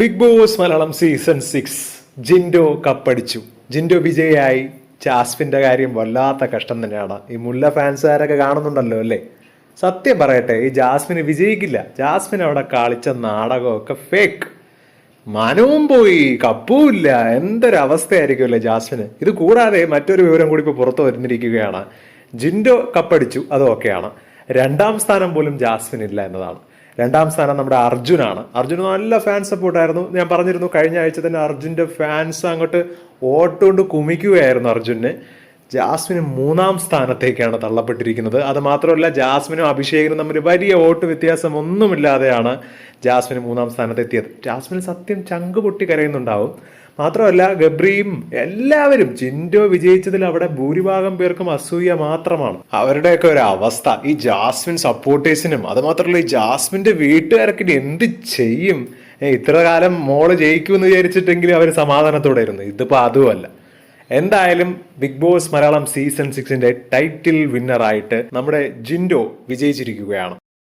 Big boss Malayalam season six Jinto കപ്പടിച്ചു. Jinto വിജയായി ജാസ്മിന്റെ കാര്യം വല്ലാത്ത കഷ്ടം തന്നെയാണ്. ഈ മുല്ല ഫാൻസുകാരൊക്കെ കാണുന്നുണ്ടല്ലോ അല്ലേ? സത്യം പറയട്ടെ ഈ ജാസ്മിന് വിജയിക്കില്ല. ജാസ്മിൻ അവിടെ കളിച്ച നാടകമൊക്കെ ഫേക്ക് മനവും പോയി കപ്പും ഇല്ല. എന്തൊരവസ്ഥയായിരിക്കുമല്ലേ ജാസ്മിന്? ഇത് കൂടാതെ മറ്റൊരു വിവരം കൂടി ഇപ്പോൾ പുറത്തു വരുന്നിരിക്കുകയാണ് ജിൻഡോ കപ്പടിച്ചു അതൊക്കെയാണ് രണ്ടാം സ്ഥാനം പോലും ജാസ്മിൻ ഇല്ല എന്നതാണ്. രണ്ടാം സ്ഥാനം നമ്മുടെ അർജുനാണ്. അർജുന് നല്ല ഫാൻ സപ്പോർട്ടായിരുന്നു ഞാൻ പറഞ്ഞിരുന്നു കഴിഞ്ഞ ആഴ്ച തന്നെ അർജുന്റെ ഫാൻസ് അങ്ങോട്ട് ഓട്ടുകൊണ്ട് കൊണ്ട് കുമിക്കുകയായിരുന്നു അർജുനെ. ജാസ്മിന് മൂന്നാം സ്ഥാനത്തേക്കാണ് തള്ളപ്പെട്ടിരിക്കുന്നത്. അത് മാത്രമല്ല ജാസ്മിനും അഭിഷേകിനും തമ്മിൽ വലിയ വോട്ട് വ്യത്യാസം ഒന്നുമില്ലാതെയാണ് ജാസ്മിന് മൂന്നാം സ്ഥാനത്തെത്തിയത്. ജാസ്മിൻ സത്യം ചങ്ക് പൊട്ടി കരയുന്നുണ്ടാവും. മാത്രമല്ല ഗബ്രിയും എല്ലാവരും ചിൻഡോ വിജയിച്ചതിൽ അവിടെ ഭൂരിഭാഗം പേർക്കും അസൂയ മാത്രമാണ്. അവരുടെയൊക്കെ ഒരു അവസ്ഥ ഈ ജാസ്മിൻ സപ്പോർട്ടേഴ്സിനും അതുമാത്രമല്ല ഈ ജാസ്മിന്റെ വീട്ടുകാരൊക്കെ എന്ത് ചെയ്യും? ഇത്ര കാലം മോൾ ജയിക്കുമെന്ന് വിചാരിച്ചിട്ടെങ്കിലും അവർ സമാധാനത്തോടെ ഇരുന്നു ഇതിപ്പോൾ അതുമല്ല. എന്തായാലും ബിഗ് ബോസ് മലയാളം സീസൺ സിക്സിന്റെ ടൈറ്റിൽ വിന്നറായിട്ട് നമ്മുടെ ജിൻഡോ വിജയിച്ചിരിക്കുകയാണ്.